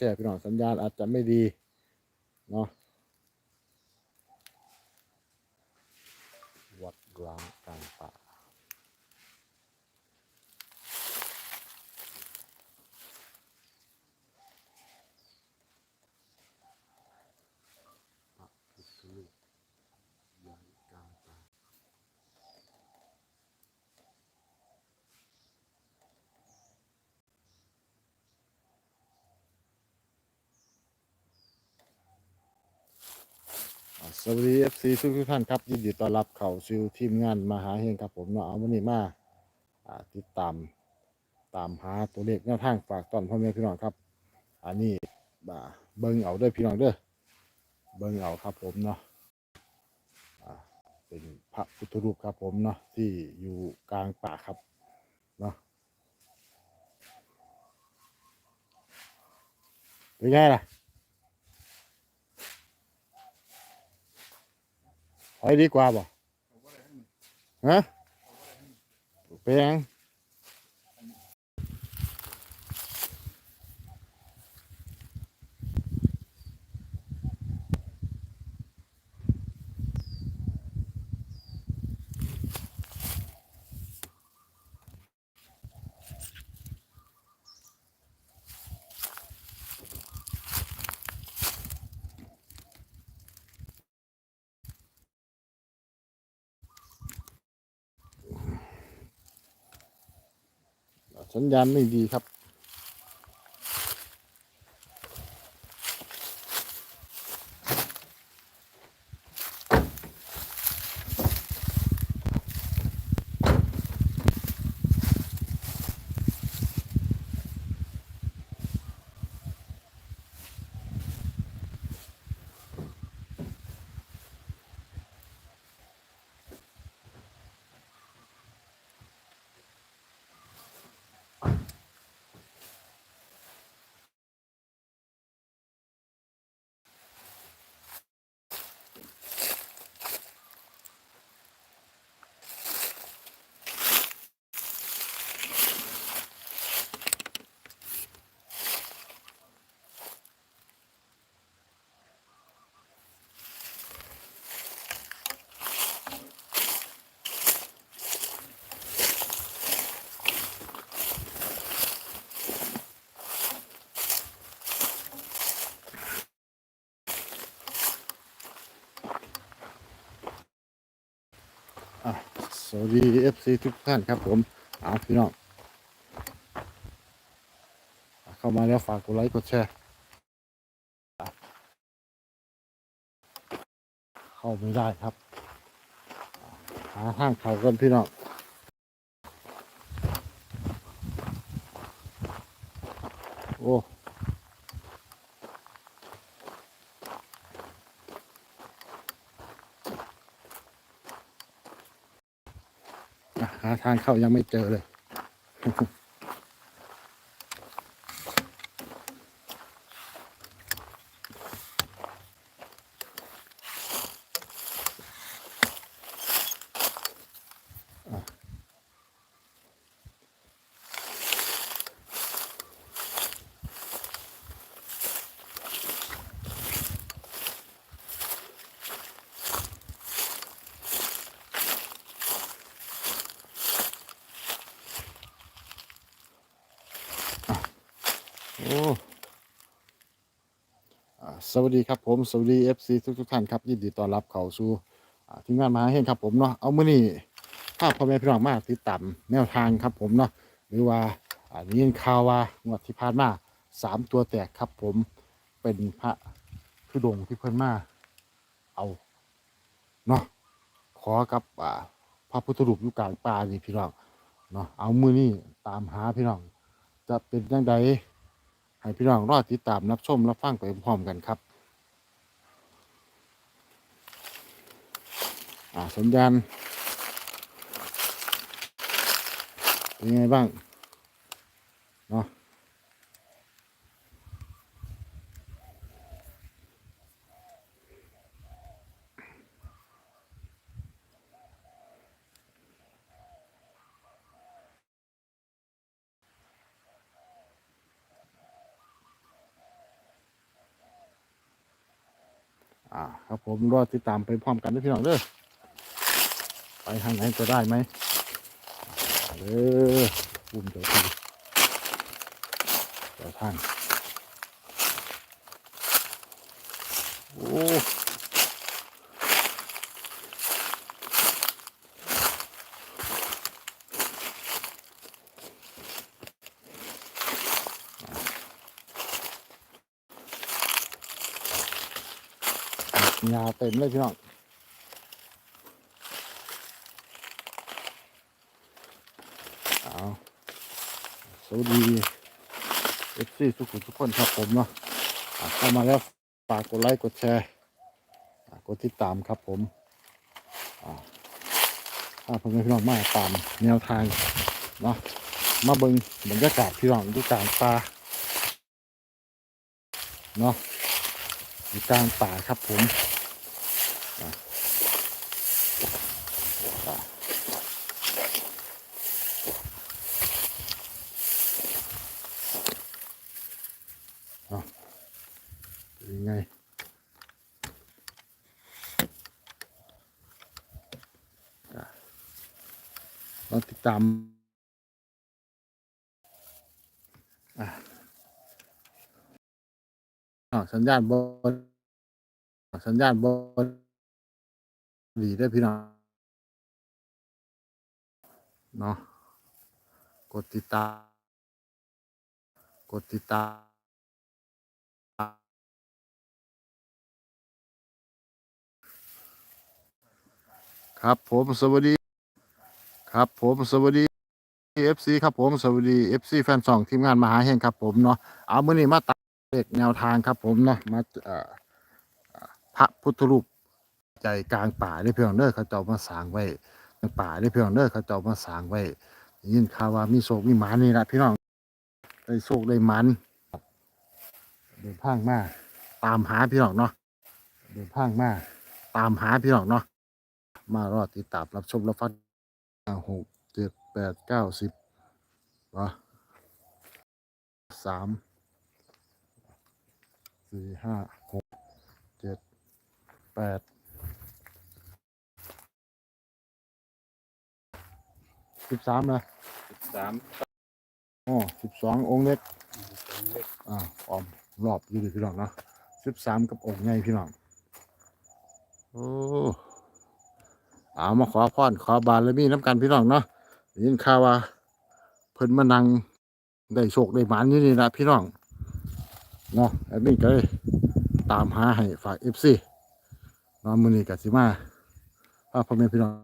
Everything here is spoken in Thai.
แชร์พี่น้องสัญญาณอาจจะไม่ดีเนาะวัดล้างกลางป่าพระพุทธรูปใหญ่กลางป่า อ่า สวัสดีเอฟซีทุกท่านครับยินดีต้อนรับเข้าสู่ทีมงานมหาเฮงครับผมเนาะเอาวันนี้มาอ่าติดตามตามหาตัวเลขแนวทางฝากตอนพ่อแม่พี่น้องครับ อันนี้บ่าเบิ่งเอาเด้อพี่น้องเด้อเบิ่งเอาครับผมเนาะอ่าเป็นพระพุทธรูปครับผมเนาะที่อยู่กลางป่าครับเนาะเป็นไงล่ะ ถอยดีกว่าบ่ฮะเป็นยัง สัญญาณไม่ดีครับ สวัสดีเอฟซีทุกท่านครับผมเอาพี่น้องเข้ามาแล้วฝากกดไลค์กดแชร์เข้าไม่ได้ครับอะหาทางเขากันพี่น้องโอ้ หาทางเข้ายังไม่เจอเลย สวัสดีครับผมสวัสดีเอฟซีทุกทุกท่านครับยินดีต้อนรับเข้าสู่ทีมงานมหาเฮงครับผมเนาะเอามื้อนี้ภาพพ่อแม่พี่น้องมาติดตามแนวทางครับผมเนาะหรือว่าอ่าได้ยินข่าวว่างวดที่ผ่านมาสามตัวแตกครับผมเป็นพระธุดงที่เพิ่นมาเอาเนาะขอกับพระพุทธรูปอยู่กลางป่านี่พี่น้องเนาะเอามือนี้ตามหาพี่น้องจะเป็นจังได ให้พี่น้องรอติดตามรับชมรับฟังไปพร้อมกันครับอ่าสัญญาณเป็นยังไงบ้างเนาะ อ่า ครับผมรอติดตามไปพร้อมกันด้วยพี่น้องเด้อไปทางไหนจะได้ไหมเด้อปุ่มเดี๋ยวทีเดี๋ยวทาง ยาวเต็มเลยพี่น้องเอาสวัสดีเอฟซีทุกคนทุกคนครับผมเนาะเข้ามาแล้วฝากกดไลค์กดแชร์กดติดตามครับผมถ้าเพื่อนพี่น้องมาตามแนวทางเนาะมาเบิงบรรยากาศพี่น้องอยู่กลางป่าเนาะ อยู่กลางป่าครับผมอะอะเป็นยังไงเราติดตามอะ อะสัญญาณบนสัญญาณบนดีได้พี่น้องเนาะกดติดตามกดติดตามครับผมสวัสดี ครับผมสวัสดีเอฟซีครับผมสวัสดีเอฟซีแฟนสองทีมงานมหาเฮงครับผมเนาะเอามื่อนี้มาตัด เลขแนวทางครับผมเนาะมาพระพุทธรูปใจกลางป่าได้เพียงเด้อเขาเจ้ามาสางไว้ในป่าได้เพียงเด้อเขาเจ้ามาสางไว้ยินข่าวว่ามีโศกมีหมานี่แหละพี่น้องได้โศกได้หมันเดินทางมาตามหาพี่น้องเนาะเดินทางมาตามหาพี่น้องเนาะมารอติดตามรับชมรับฟังห้าหกเจ็ดแปดเก้าสิบวะสาม สี่ห้าหกเจ็ดแปดสิบสามนะสามอ๋อสิบสององค์เล็ก อ่าออมรอบอยู่ดีพี่น้องเนาะสิบสามกับองค์ใหญ่พี่น้องโอ้เอามาขอพรขอบารมีน้ำกันพี่น้องเนาะได้ยินข่าวว่าเพิ่นมานั่งได้โชคได้หมานอยู่นี่นะพี่น้อง เนาะแอดมินก็เลตามหาให้ฝากเอฟซีเนอะมือนี้ก็สิมาพาพ่อแม่พี่น้อง